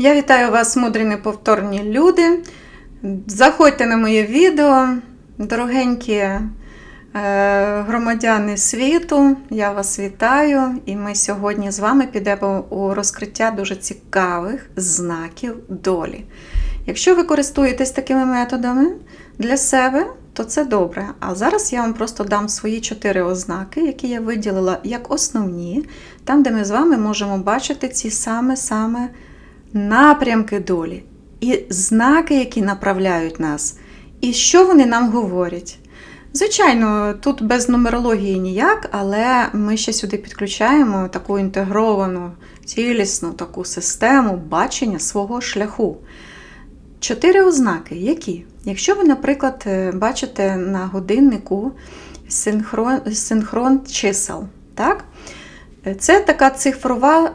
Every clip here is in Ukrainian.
Я вітаю вас, мудрі неповторні люди. Заходьте на моє відео, дорогенькі е, громадяни світу. Я вас вітаю, і ми сьогодні з вами підемо у розкриття дуже цікавих знаків долі. Якщо ви користуєтесь такими методами для себе, то це добре. А зараз я вам просто дам свої чотири ознаки, які я виділила як основні, там, де ми з вами можемо бачити ці саме-саме напрямки долі і знаки, які направляють нас, і що вони нам говорять. Звичайно, тут без нумерології ніяк, але ми ще сюди підключаємо таку інтегровану, цілісну таку систему бачення свого шляху. Чотири ознаки, які? Якщо ви, наприклад, е, бачите на годиннику синхрон, синхрон чисел, так? Е, це така цифрова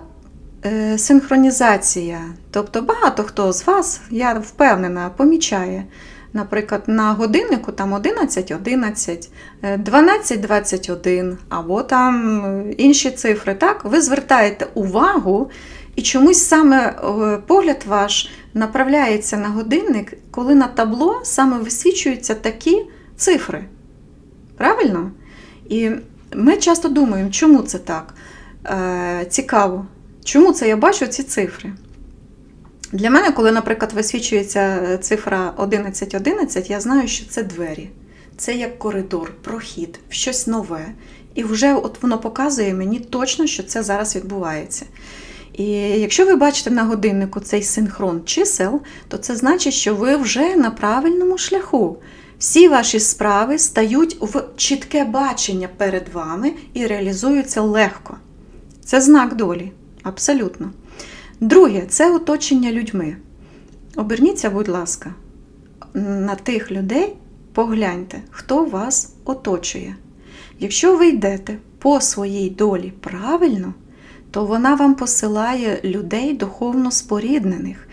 синхронізація. Тобто багато хто з вас, я впевнена, помічає. Наприклад, на годиннику там 11, 11, 12, 21, або там е, інші цифри. Так? Ви звертаєте увагу, і чомусь саме е, погляд ваш направляється на годинник, коли на табло саме висвічуються такі цифри. Правильно? І ми часто думаємо, чому це так? Е, Цікаво. Чому це я бачу ці цифри? Для мене, коли, наприклад, висвічується цифра 1111, я знаю, що це двері. Це як коридор, прохід, щось нове. І вже от воно показує мені точно, що це зараз відбувається. І якщо ви бачите на годиннику цей синхрон чисел, то це значить, що ви вже на правильному шляху. Всі ваші справи стають в чітке бачення перед вами і реалізуються легко. Це знак долі. Абсолютно. Друге, це оточення людьми. Оберніться, будь ласка, на тих людей погляньте, хто вас оточує. Якщо ви йдете по своїй долі правильно, то вона вам посилає людей духовно споріднених,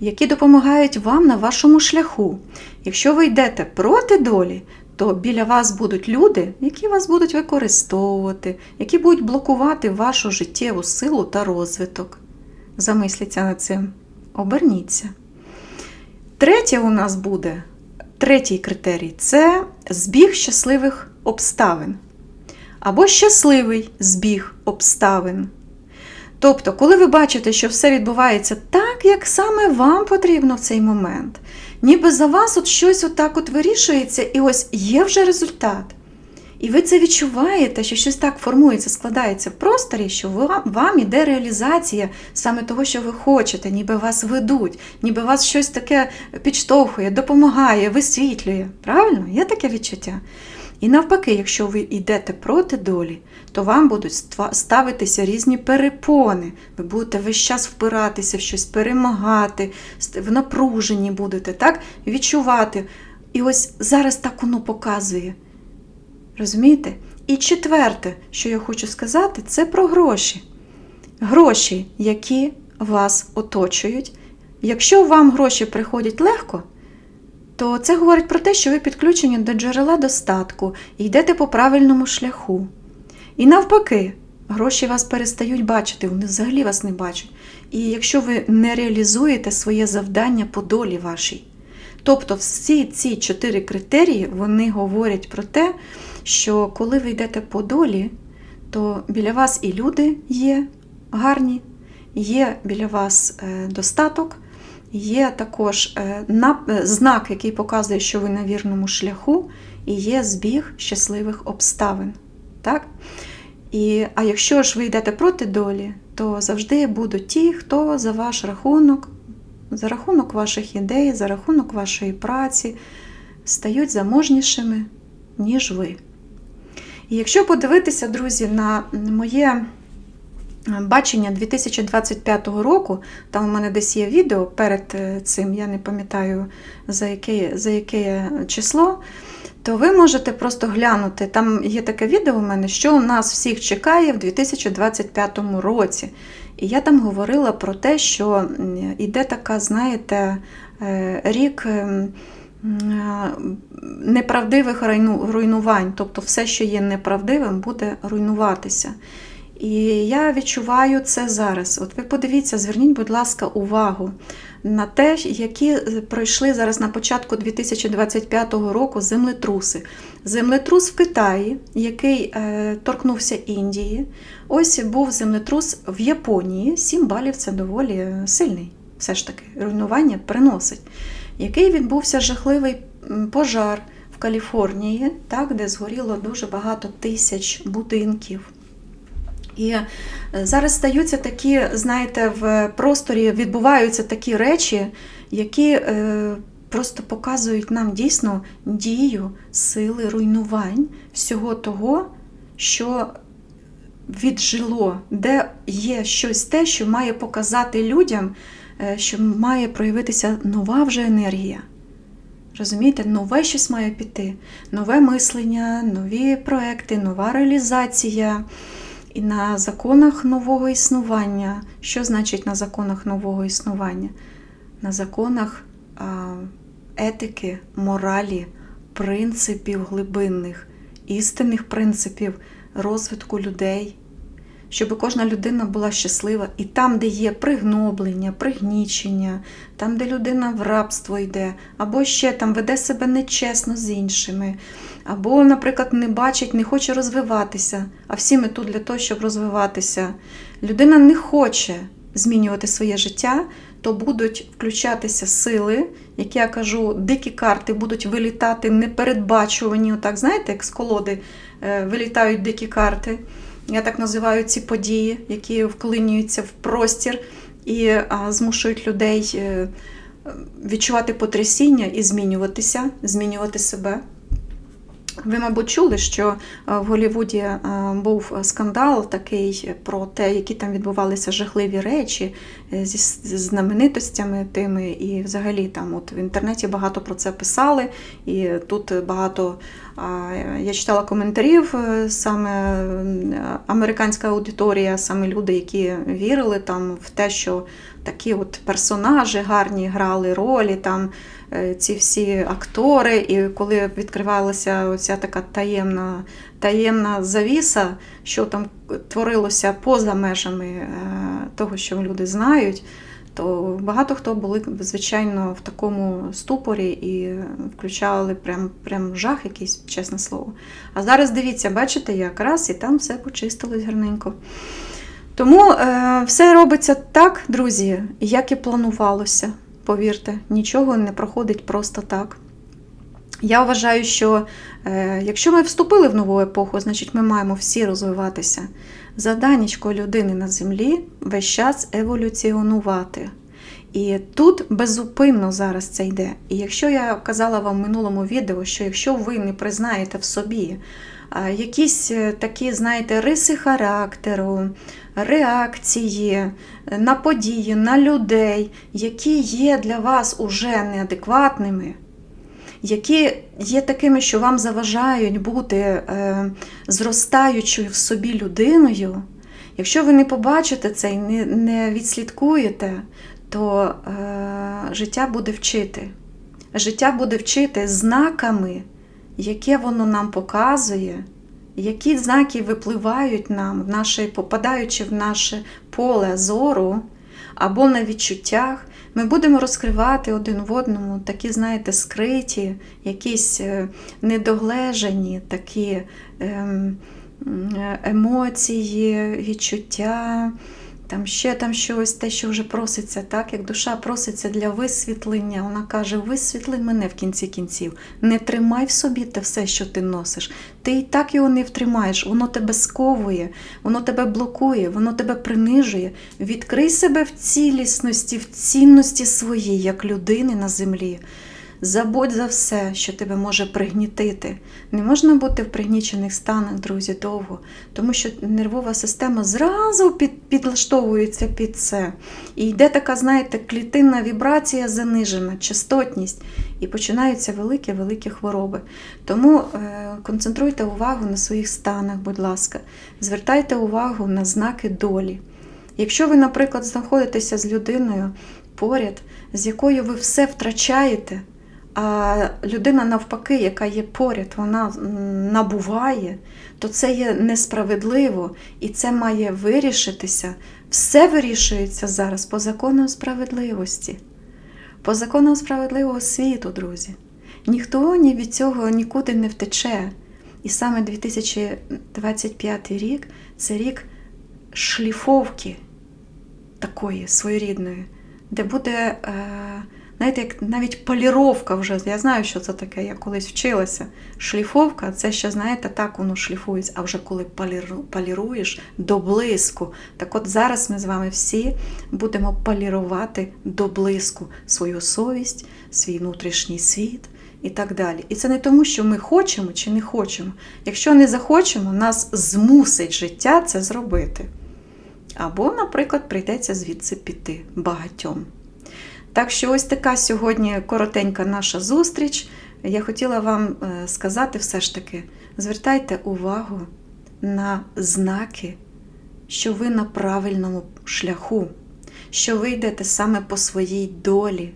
які допомагають вам на вашому шляху. Якщо ви йдете проти долі, то біля вас будуть люди, які вас будуть використовувати, які будуть блокувати вашу життєву силу та розвиток. Замисліться над цим, оберніться. Третє у нас буде, третій критерій це збіг щасливих обставин. Або щасливий збіг обставин. Тобто, коли ви бачите, що все відбувається так, як саме вам потрібно в цей момент, ніби за вас от щось отак от вирішується, і ось є вже результат. І ви це відчуваєте, що щось так формується, складається в просторі, що вам, вам іде реалізація саме того, що ви хочете, ніби вас ведуть, ніби вас щось таке підштовхує, допомагає, висвітлює. Правильно? Є таке відчуття? І навпаки, якщо ви йдете проти долі, то вам будуть ставитися різні перепони. Ви будете весь час впиратися в щось, перемагати, в напруженні будете так відчувати. І ось зараз так воно показує. Розумієте? І четверте, що я хочу сказати, це про гроші. Гроші, які вас оточують. Якщо вам гроші приходять легко, то це говорить про те, що ви підключені до джерела достатку і йдете по правильному шляху. І навпаки, гроші вас перестають бачити, вони взагалі вас не бачать. І якщо ви не реалізуєте своє завдання по долі вашій. Тобто всі ці чотири критерії вони говорять про те, що коли ви йдете по долі, то біля вас і люди є гарні, є біля вас е, достаток, є також е, знак, який показує, що ви на вірному шляху, і є збіг щасливих обставин. Так? І, А якщо ж ви йдете проти долі, то завжди будуть ті, хто за ваш рахунок, за рахунок ваших ідей, за рахунок вашої праці стають заможнішими, ніж ви. І якщо подивитися, друзі, на моє бачення 2025 року, там у мене десь є відео перед е, цим, я не пам'ятаю за яке, за яке число, то ви можете просто глянути. Там є таке відео у мене, що нас всіх чекає в 2025 році. І я там говорила про те, що йде така, знаєте, е, рік. Ем, неправдивих руйнувань, тобто все, що є неправдивим, буде руйнуватися. І я відчуваю це зараз. От ви подивіться, зверніть, будь ласка, увагу на те, які пройшли зараз на початку 2025 року землетруси. Землетрус в Китаї, який е, торкнувся Індії. Ось був землетрус в Японії. 7 балів це доволі сильний. Все ж таки, руйнування приносить. Який відбувся жахливий пожар в Каліфорнії, так, де згоріло дуже багато тисяч будинків. І е, зараз стаються такі, знаєте, в просторі відбуваються такі речі, які е, просто показують нам дійсно дію сили руйнувань всього того, що віджило, де є щось те, що має показати людям, е, що має проявитися нова вже енергія. Розумієте, нове щось має піти, нове мислення, нові проекти, нова реалізація. І на законах нового існування. Що значить на законах нового існування? На законах етики, моралі, принципів глибинних, істинних принципів розвитку людей, щоб кожна людина була щаслива. І там, де є пригноблення, пригнічення, там, де людина в рабство йде, або ще там веде себе нечесно з іншими, або, наприклад, не бачить, не хоче розвиватися. А всі ми тут для того, щоб розвиватися. Людина не хоче змінювати своє життя, то будуть включатися сили, як я кажу, дикі карти будуть вилітати непередбачувані. Отак, знаєте, як з колоди е, вилітають дикі карти. Я так називаю ці події, які вклинюються в простір і змушують людей е, відчувати потрясіння і змінюватися, змінювати себе. Ви, мабуть, чули, що е, в Голлівуді е, був скандал такий про те, які там відбувалися жахливі речі е, зі знаменитостями тими, і взагалі там от в інтернеті багато про це писали, і тут багато я читала коментарів, саме американська аудиторія, саме люди, які вірили там в те, що такі от персонажі гарні грали ролі, там ці всі актори, і коли відкривалася оця така таємна, таємна завіса, що там творилося поза межами е, того, що люди знають, то багато хто були, звичайно, в такому ступорі і включали прям, прям жах якийсь, чесне слово. А зараз дивіться, бачите, як раз і там все почистилось гарненько. Тому е, все робиться так, друзі, як і планувалося. Повірте, нічого не проходить просто так. Я вважаю, що е, якщо ми вступили в нову епоху, значить ми маємо всі розвиватися. Заданнячко людини на землі весь час еволюціонувати. І тут безупинно зараз це йде. І якщо я казала вам в минулому відео, що якщо ви не признаєте в собі якісь е, такі, знаєте, риси характеру, реакції на події, на людей, які є для вас уже неадекватними, які є такими, що вам заважають бути е, зростаючою в собі людиною, якщо ви не побачите це і не, не відслідкуєте, то е, життя буде вчити. Життя буде вчити знаками, яке воно нам показує, які знаки випливають нам, в наше, попадаючи в наше поле зору або на відчуттях, ми будемо розкривати один в одному такі, знаєте, скриті, якісь е, недоглежені такі ем, емоції, відчуття. Там ще там щось, те, що вже проситься, так як душа проситься для висвітлення. Вона каже: висвітли мене в кінці кінців. Не тримай в собі те все, що ти носиш. Ти і так його не втримаєш, воно тебе сковує, воно тебе блокує, воно тебе принижує. Відкрий себе в цілісності, в цінності своїй, як людини на землі. Забудь за все, що тебе може пригнітити. Не можна бути в пригнічених станах, друзі, довго, тому що нервова система зразу під, підлаштовується під це. І йде така, знаєте, клітинна вібрація занижена, частотність, і починаються великі-великі хвороби. Тому е, концентруйте увагу на своїх станах, будь ласка, звертайте увагу на знаки долі. Якщо ви, наприклад, знаходитеся з людиною поряд, з якою ви все втрачаєте, а людина навпаки, яка є поряд, вона набуває, то це є несправедливо і це має вирішитися. Все вирішується зараз по законам справедливості, по законам справедливого світу, друзі. Ніхто ні від цього нікуди не втече. І саме 2025 рік це рік шліфовки такої своєрідної, де буде, е, знаєте, як навіть поліровка вже. Я знаю, що це таке, я колись вчилася. Шліфовка це ще, знаєте, так воно шліфується, а вже коли поліруєш до блиску. Так от зараз ми з вами всі будемо полірувати до блиску свою совість, свій внутрішній світ. І так далі. І це не тому, що ми хочемо чи не хочемо. Якщо не захочемо, нас змусить життя це зробити. Або, наприклад, прийдеться звідси піти багатьом. Так що ось така сьогодні коротенька наша зустріч. Я хотіла вам е, сказати все ж таки: звертайте увагу на знаки, що ви на правильному шляху, що ви йдете саме по своїй долі.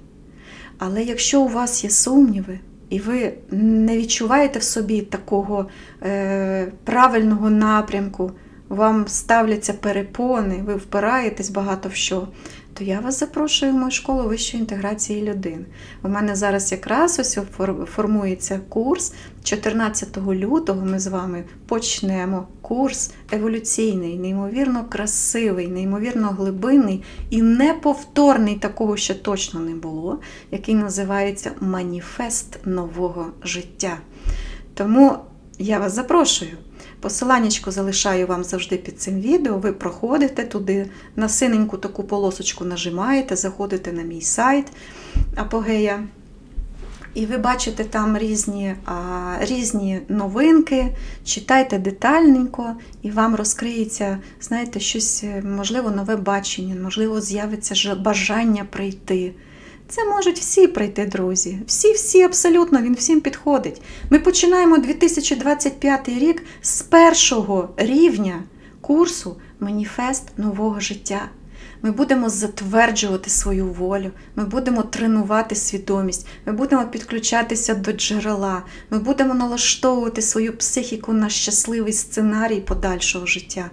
Але якщо у вас є сумніви, і ви не відчуваєте в собі такого е, правильного напрямку, вам ставляться перепони, ви впираєтесь багато в що, то я вас запрошую в мою школу вищої інтеграції людини. У мене зараз якраз ось формується курс. 14 лютого ми з вами почнемо курс еволюційний, неймовірно красивий, неймовірно глибинний і неповторний, такого ще точно не було, який називається Маніфест нового життя. Тому я вас запрошую. Посиланнячко залишаю вам завжди під цим відео. Ви проходите туди, на синеньку таку полосочку нажимаєте, заходите на мій сайт Апогея. І ви бачите там різні, а, різні новинки, читайте детальненько, і вам розкриється, знаєте, щось, е, можливо, нове бачення, можливо, з'явиться бажання прийти. Це можуть всі прийти, друзі. Всі-всі абсолютно, він всім підходить. Ми починаємо 2025 рік з першого рівня курсу Маніфест нового життя. Ми будемо затверджувати свою волю, ми будемо тренувати свідомість, ми будемо підключатися до джерела, ми будемо налаштовувати свою психіку на щасливий сценарій подальшого життя.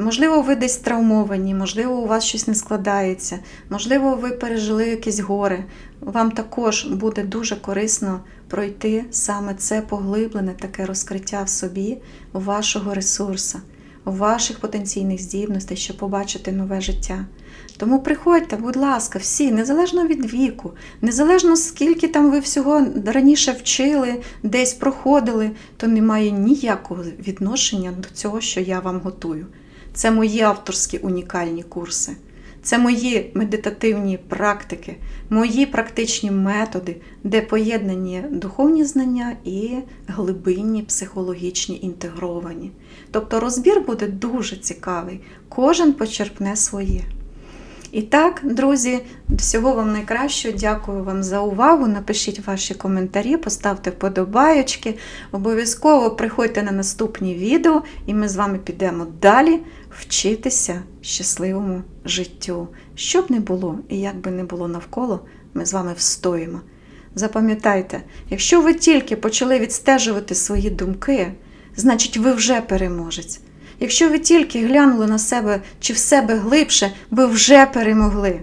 Можливо, ви десь травмовані, можливо, у вас щось не складається, можливо, ви пережили якесь горе. Вам також буде дуже корисно пройти саме це поглиблене таке розкриття в собі, вашого ресурсу, ваших потенційних здібностей, щоб побачити нове життя. Тому приходьте, будь ласка, всі, незалежно від віку, незалежно скільки там ви всього раніше вчили, десь проходили, то немає ніякого відношення до цього, що я вам готую. Це мої авторські унікальні курси. Це мої медитативні практики, мої практичні методи, де поєднані духовні знання і глибинні психологічні інтегровані. Тобто розбір буде дуже цікавий, кожен почерпне своє. І так, друзі, всього вам найкращого. Дякую вам за увагу. Напишіть ваші коментарі, поставте вподобайочки. Обов'язково приходьте на наступні відео, і ми з вами підемо далі вчитися щасливому життю. Що б не було і як би не було навколо, ми з вами встоїмо. Запам'ятайте, якщо ви тільки почали відстежувати свої думки, значить ви вже переможець. Якщо ви тільки глянули на себе чи в себе глибше, ви вже перемогли.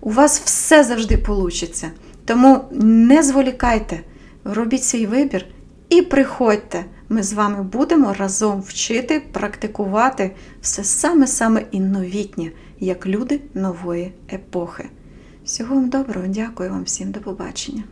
У вас все завжди вийде. Тому не зволікайте, робіть свій вибір і приходьте. Ми з вами будемо разом вчити, практикувати все саме-саме і новітнє, як люди нової епохи. Всього вам доброго, дякую вам всім, до побачення.